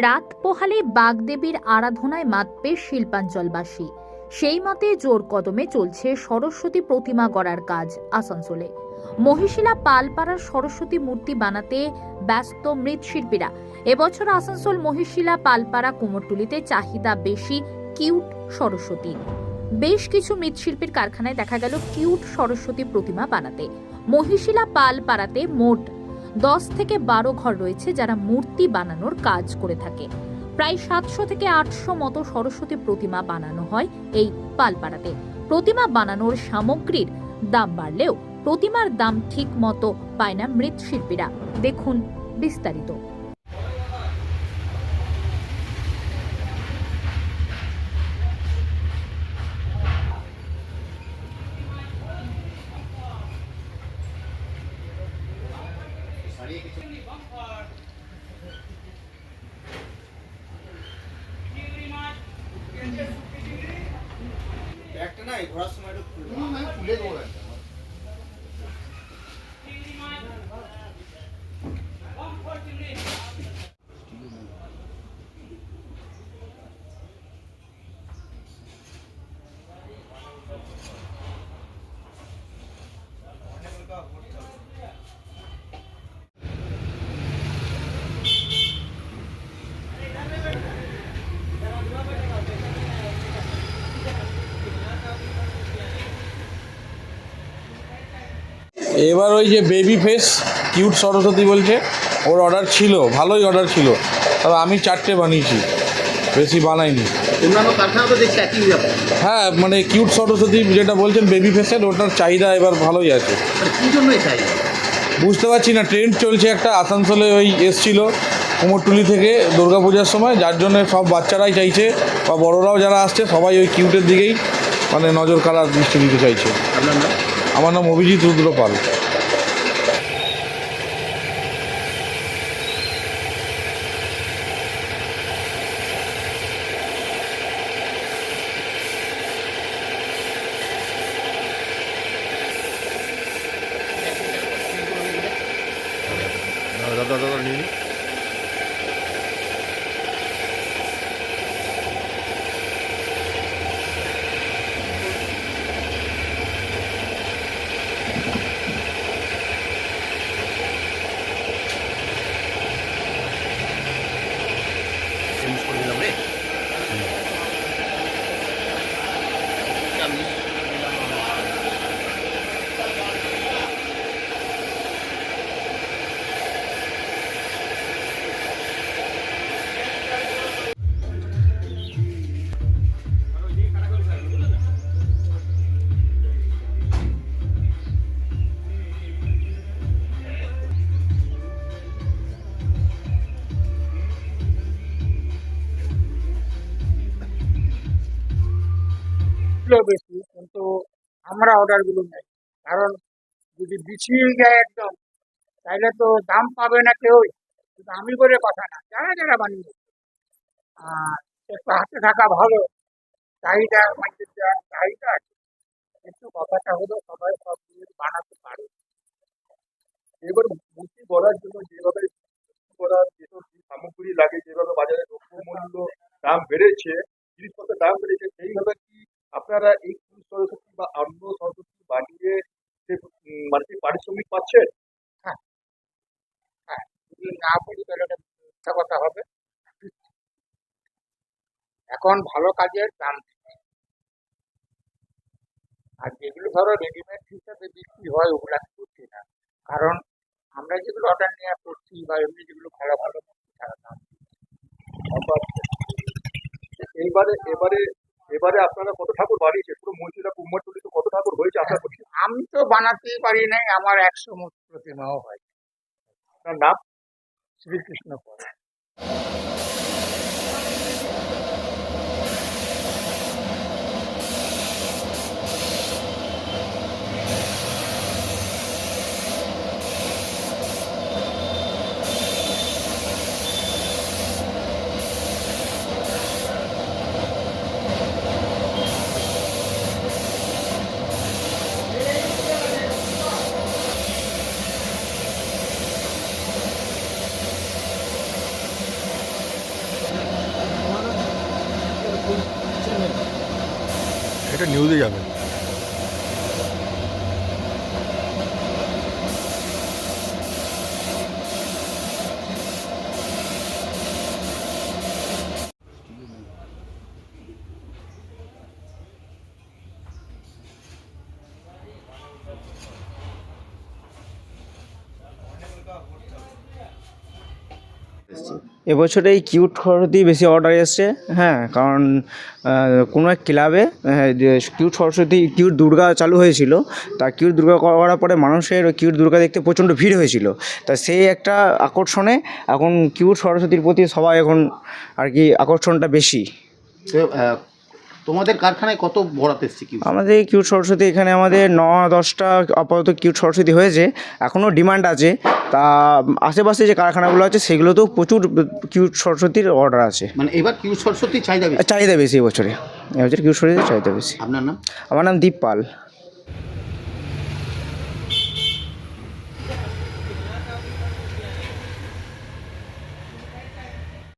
রাত পোহালে বাগদেবীর আরাধনায় মাতবে শিল্পাঞ্চলবাসী। সেই মতে জোর কদমে চলছে সরস্বতী প্রতিমা গড়ার কাজ আসানসোলে। মহিশিলা পালপাড়ার সরস্বতী মূর্তি বানাতে ব্যস্ত মৃৎশিল্পীরা। এবছর আসানসোল মহিশিলা পালপাড়া কুমোরটুলিতে চাহিদা বেশি কিউট সরস্বতী। বেশ কিছু মৃৎশিল্পীর কারখানায় দেখা গেল কিউট সরস্বতী প্রতিমা বানাতে। মহিশিলা পালপাড়াতে মোট দশ থেকে বারো ঘর রয়েছে যারা মূর্তি বানানোর কাজ করে থাকে। প্রায় সাতশো থেকে আটশো মতো সরস্বতী প্রতিমা বানানো হয় এই পালপাড়াতে। প্রতিমা বানানোর সামগ্রীর দাম বাড়লেও প্রতিমার দাম ঠিক মতো পায় না মৃৎশিল্পীরা। দেখুন বিস্তারিত। একটা নাই ঘোরার সময় একটু। খুলে দেবো একটা। এবার ওই যে বেবি ফেস কিউট সরস্বতী বলছে ওর অর্ডার ছিল ভালোই অর্ডার ছিল। তবে আমি চারটে বানিয়েছি বেশি বানাইনি। হ্যাঁ মানে কিউট সরস্বতী যেটা বলছেন বেবি ফেসের ওটার চাহিদা এবার ভালোই আছে। মানে বুঝতে পারছি না ট্রেন্ড চলছে একটা আসানসোলে ওই এসছিল কুমোরটুলি থেকে দুর্গাপূজার সময় যার জন্য সব বাচ্চারাই চাইছে বা বড়রাও যারা আসছে সবাই ওই কিউটের দিকেই মানে নজর কাড়ার দৃষ্টি দিতে চাইছে। আমার নাম অভিজিৎ রুদ্র পাল। চেঞ্জ ছিল বেশি, কিন্তু আমরা অর্ডারগুলো নেই। কারণ যদি বিছিয়ে যায় একদম তাহলে তো দাম পাবে না কেউই। কিন্তু আমি বলে কথা না, যারা যারা বানিয়ে আর একটু হাতে থাকা ভালো, চাহিদা যা চাহিদা আছে। কিন্তু কথাটা হলো, সবাই সব জিনিস বানাতে পারে। এবার মূর্তি গড়ার জন্য যেভাবে গড়ার যেসব সামগ্রী লাগে, যেভাবে বাজারে দ্রব্যমূল্য দাম বেড়েছে জিনিসপত্রের দাম বেড়েছে সেইভাবে কি আপনারা এই ফুল সরস্বতী বা অন্য সরস্বতী বানিয়ে সে উম, মানে পারিশ্রমিক পাচ্ছেন হ্যাঁ। যদি না বলি তাহলে হবে। এখন ভালো কাজের দাম আর যেগুলো ধরো রেডিমেড হিসাবে বিক্রি হয়, ওগুলো আমি করছি না। কারণ আমরা যেগুলো অর্ডার নেওয়া করছি বা এমনি যেগুলো ভালো ভালো তারা এইবারে, এবারে এবারে আপনারা কত ঠাকুর বাড়িয়েছে পুরো মহিলা কুম্ভটুলিতে কত ঠাকুর হয়েছে আশা করছি আমি তো বানাতেই পারি নাই আমার একশো মূর্তি প্রতিমাও হয়। তার নাম? শ্রীকৃষ্ণ পরে এটা নিউজে যাবে। এবছরে এই কিউট সরস্বতী বেশি অর্ডার এসছে হ্যাঁ কারণ কোনো এক ক্লাবে কিউট সরস্বতী, কিউট দুর্গা চালু হয়েছিল, তা কিউট দুর্গা করার পরে মানুষের কিউট দুর্গা দেখতে প্রচণ্ড ভিড় হয়েছিল। তা সেই একটা আকর্ষণে এখন কিউট সরস্বতীর প্রতি সবাই এখন আর কি আকর্ষণটা বেশি। তোমাদের কারখানায় কত ভরাতে এসছে কিউ আমাদের কিউট সরস্বতী এখানে আমাদের ন দশটা আপাতত কিউট সরস্বতী হয়েছে। এখনও ডিমান্ড আছে। তা আশেপাশে যে কারখানাগুলো আছে সেগুলোতেও প্রচুর কিউট সরস্বতীর অর্ডার আছে। মানে এবার কিউ সরস্বতী চাহিদা বেশি? চাহিদা বেশি এবছরে এবছর কিউট সরস্বতীর চাহিদা বেশি। আপনার নাম? আমার নাম দীপ পাল।